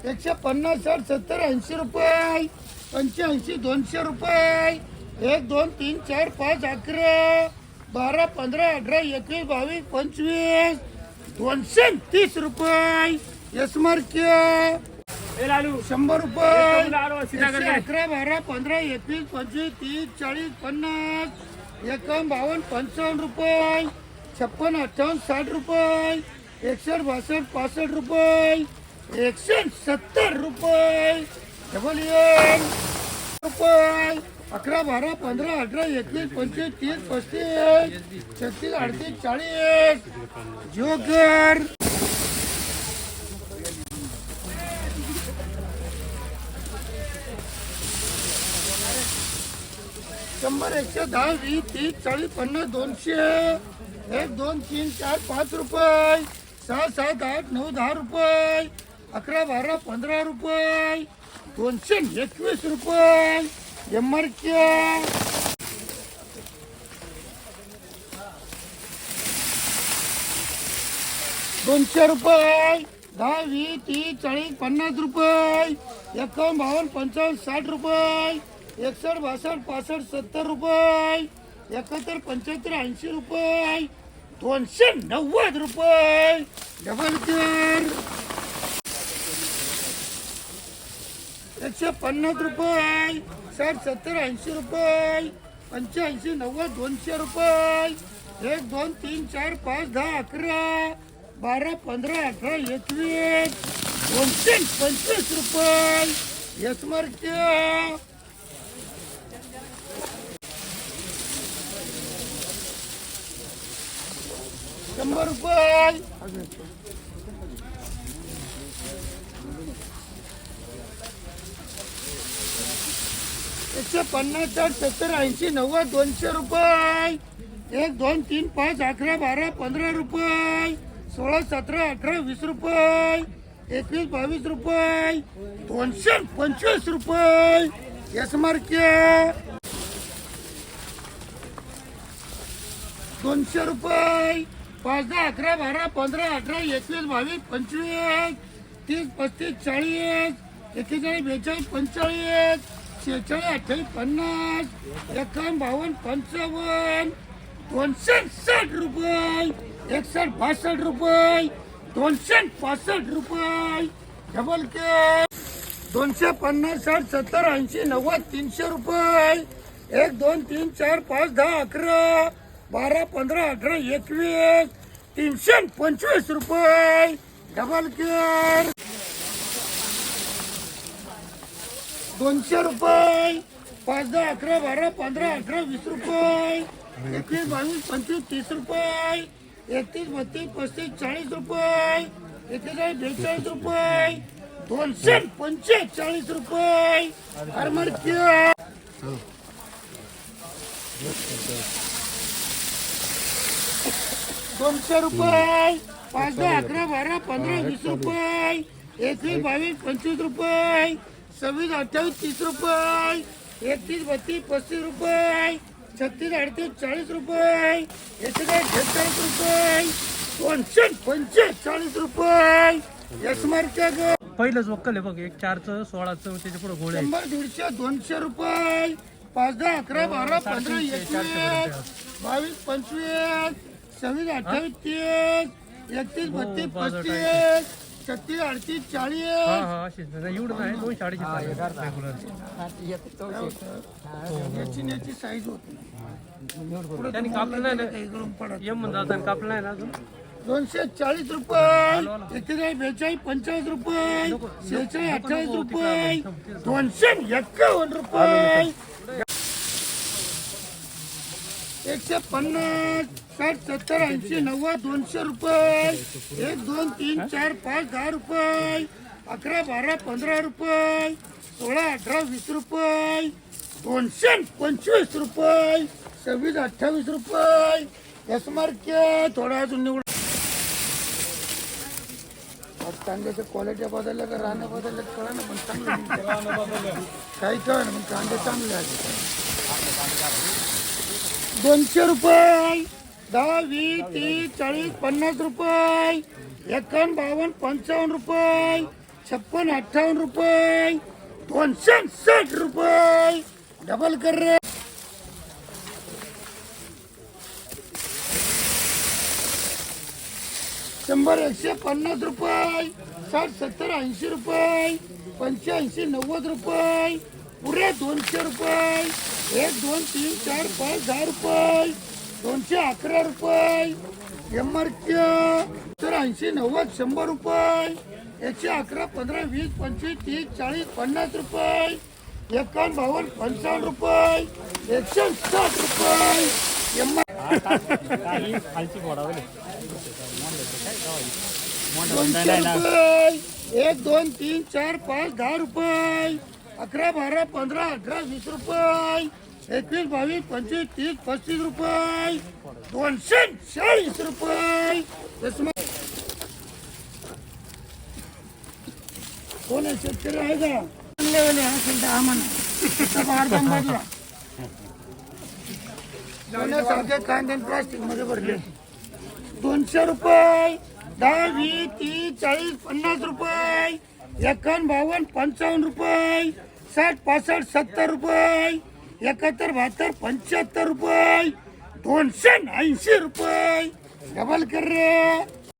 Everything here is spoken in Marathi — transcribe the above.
एकशे पन्नास साठ सत्तर ऐंशी रुपये. पंच्याऐंशी दोनशे रुपये. एक दोन तीन चार पाच अकरा. बारा पंधरा अठरा एकवीस बावीस पंचवीस. दोनशे तीस रुपये. लालू. शंभर रुपये? अकरा बारा पंधरा एकवीस पंचवीस तीस चाळीस पन्नास. एकम बावन्न पंचावन्न रुपये. छप्पन अठ्ठावन्न साठ रुपये. एकसष्ट बासष्ट पासष्ट रुपये. एकशे सत्तर रुपये. डबल एन रुपये. अकरा बारा पंधरा अठरा एकवीस पंचवीस तीस पस्तीस छत्तीस अडतीस चाळीस. जोगर. शंभर एकशे दहा वीस तीस चाळीस पन्नास दोनशे. एक दोन तीन चार पाच रुपये. सहा सात आठ नऊ दहा रुपये. अकरा बारा पंधरा रुपये. दोनशे एकवीस रुपये. एम आर दोनशे रुपये. दहा वीस तीस चाळीस पन्नास रुपये. एकावन्न बावन्न पंचावन्न साठ रुपये. एकसष्ट बासष्ट पासष्ट सत्तर रुपये. एकाहत्तर पंच्याहत्तर ऐंशी रुपये. दोनशे नव्वद रुपये. डबल चार एकशे पन्नास रुपये साठ सत्तर ऐंशी रुपये पंच्याऐंशी नव्वद दोनशे रुपये एक दोन तीन चार पाच दहा अकरा बारा पंधरा अठरा एकवीस दोनशे पंचवीस रुपये यशमार्क्य शंभर रुपये. एकशे पन्नास साठ सत्तर ऐंशी नव्वद दोनशे रुपये. एक दोन तीन पाच अकरा बारा पंधरा रुपये. सोळा सतरा अठरा वीस रुपये. एकवीस बावीस रुपये. दोनशे पंचवीस रुपये. यशमार्क्य दोनशे रुपये. पाच दहा अकरा बारा पंधरा अठरा एकवीस बावीस पंचवीस. तीस पस्तीस चाळीस. एक्केचाळीस बेचाळीस पंचेचाळीस. शेहेचाळीस अठ्ठावीस पन्नास एकावन्न बावन्न पंचावन्न दोनशे साठ रुपये एकसष्ट बासष्ट रुपये दोनशे पासष्ट रुपये. डबल के दोनशे पन्नास साठ सत्तर ऐंशी नव्वद तीनशे रुपये. एक दोन तीन चार पाच दहा अकरा बारा पंधरा अठरा एकवीस तीनशे पंचवीस रुपये. डबल केअर दोनशे रुपये. पाच दहा अकरा बारा पंधरा अठरा वीस रुपये. एकवीस बावीस पंचवीस तीस रुपये. एकतीस बत्तीस पस्तीस चाळीस रुपये. एकेचाळीस बेचाळीस रुपये. दोनशे पंचेचाळीस रुपये. हरमडकीय दोनशे रुपये. पाच दहा अकरा बारा पंधरा वीस रुपये. एकवीस बावीस पंचवीस रुपये. सव्वीस अठ्ठावीस तीस रुपये. एकतीस बत्तीस पस्तीस रुपये. छत्तीस अडतीस चाळीस रुपये. एकेचाळीस बेचाळीस रुपये. दोनशे पंचेचाळीस रुपये. यशमार्च्या ग. पहिलंच वक्कल आहे बघ एक चारचं सोळाचं त्याच्या पुढे गोळे. शंभर दीडशे दोनशे रुपये. पाच दहा अकरा बारा पंधरा एकवीस बावीस पंचवीस सव्वीस अठ्ठावीस तीस एकतीस बत्तीस पस्तीस छत्तीस अडतीस हा चाळीस हा एवढं नाही रेग्युलर याची याची साईज होती त्यांनी कापलं नाही ना. इकडून पडत यम म्हणून जाताना कापलं नाही ना अजून? दोनशे चाळीस रुपये. एकेचाळीस बेचाळीस पंचेचाळीस रुपये. शेहेचाळीस अठ्ठावीस रुपये. दोनशे एक्कावन्न रुपये. एकशे पन्नास साठ सत्तर ऐंशी नव्वद दोनशे रुपये. एक दोन तीन चार पाच दहा रुपये. अकरा बारा पंधरा रुपये. सोळा अठरा वीस रुपये. दोनशे पंचवीस रुपये. सव्वीस अठ्ठावीस रुपये. यशमार्के थोडा अजून निवड कांद्याच्या क्वालिटी बदलल्या का राहणं बदलल्या कळा ना पण चांगलं काही कळ ना मग कांदे चांगले आहेत. दोनशे रुपये. दहा, वीस, तीस, चाळीस, पन्नास रुपये. एकावन्न, बावन्न, पंचावन्न रुपये. छप्पन, अठ्ठावन्न रुपये. दोनशे साठ रुपये. डबल कर रे शंभर, एकशे पन्नास रुपये. साठ, सत्तर, ऐंशी रुपये. पंच्याऐंशी नव्वद रुपये. पुरे दोनशे रुपये. एक दोन तीन चार पाच दहा रुपये. दोनशे अकरा रुपये. एमआरपी तर ऐंशी नव्वद शंभर रुपये. एकशे अकरा पंधरा वीस पंचवीस तीस चाळीस पन्नास रुपये. एकावन्न बावन्न पंचावन्न रुपये. एकशे साठ रुपये. एम दोनशे रुपये. एक दोन तीन चार पाच दहा रुपये. अकरा बारा पंधरा अठरा वीस रुपये. एकवीस बावीस पंचवीस तीस पस्तीस रुपये. दोनशे चाळीस रुपये. कोण आहे शेतकरी? आहे का? चांगले असेल तर आम्हाला बाहेर सोन्यासारखे कांदे प्लास्टिकमध्ये भरले. दोनशे रुपये. दहा वीस तीस चाळीस पन्नास रुपये. एकावन्न बावन्न पंचावन्न रुपये. साठ पासष्ट सत्तर रुपये. एकाहत्तर बहात्तर पंच्याहत्तर रुपये. दोनशे ऐंशी रुपये. डबल कर रे.